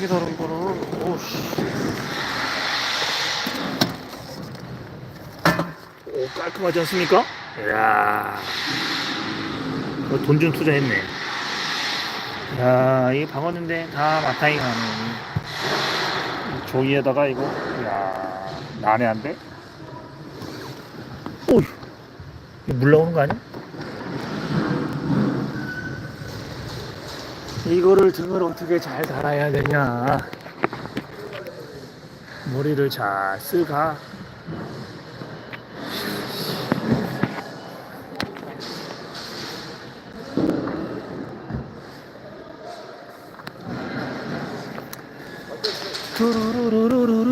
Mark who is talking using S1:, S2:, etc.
S1: 어떻게 다뤄 이거를 오씨 오 깔끔하지 않습니까? 이야 돈 좀 투자했네 야 이게 방어인데 다 마타이 이 종이에다가 이거 야 난해한데? 오휴 이거 물 나오는 거 아니야? 이거를 등을 어떻게 잘 달아야 되냐? 머리를 잘 쓰가 두루루루루루.